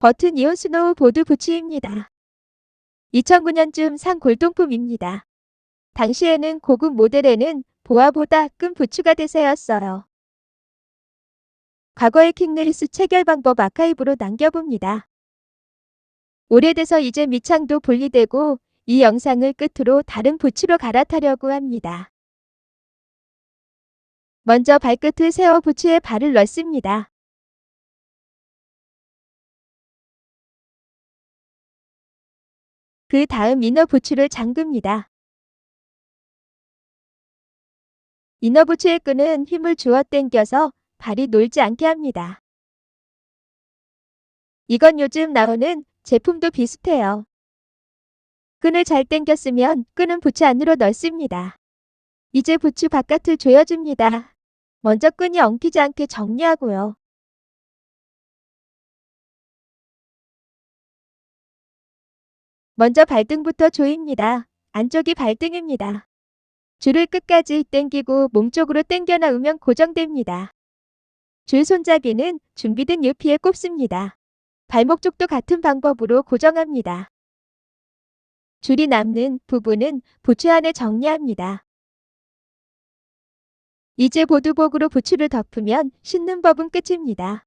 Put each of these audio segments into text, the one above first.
버튼 이온 스노우 보드 부츠입니다. 2009년쯤 산 골동품입니다. 당시에는 고급 모델에는 보아보다 끈 부츠가 대세였어요. 과거의 킹레이스 체결 방법 아카이브로 남겨봅니다. 오래돼서 이제 밑창도 분리되고 이 영상을 끝으로 다른 부츠로 갈아타려고 합니다. 먼저 발끝을 세워 부츠에 발을 넣습니다. 그 다음 이너 부츠를 잠급니다. 이너 부츠의 끈은 힘을 주어 당겨서 발이 놀지 않게 합니다. 이건 요즘 나오는 제품도 비슷해요. 끈을 잘 당겼으면 끈은 부츠 안으로 넣습니다. 이제 부츠 바깥을 조여줍니다. 먼저 끈이 엉키지 않게 정리하고요. 먼저 발등부터 조입니다. 안쪽이 발등입니다. 줄을 끝까지 당기고 몸쪽으로 당겨 넣으면 고정됩니다. 줄 손잡이는 준비된 유피에 꼽습니다. 발목 쪽도 같은 방법으로 고정합니다. 줄이 남는 부분은 부츠 안에 정리합니다. 이제 보드복으로 부츠를 덮으면 신는 법은 끝입니다.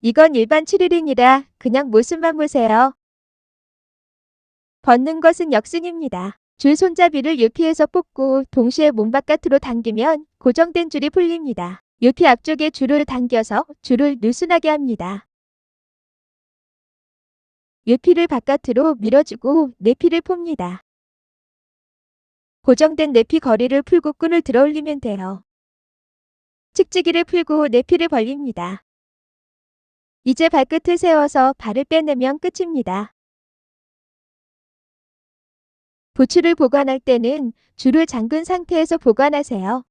이건 일반 7일인이라 그냥 모습만 보세요. 벗는 것은 역순입니다. 줄 손잡이를 유피에서 뽑고 동시에 몸 바깥으로 당기면 고정된 줄이 풀립니다. 유피 앞쪽에 줄을 당겨서 줄을 느슨하게 합니다. 유피를 바깥으로 밀어주고 내피를 풉니다. 고정된 내피 거리를 풀고 끈을 들어 올리면 돼요. 측지기를 풀고 내피를 벌립니다. 이제 발끝을 세워서 발을 빼내면 끝입니다. 부츠를 보관할 때는 줄을 잠근 상태에서 보관하세요.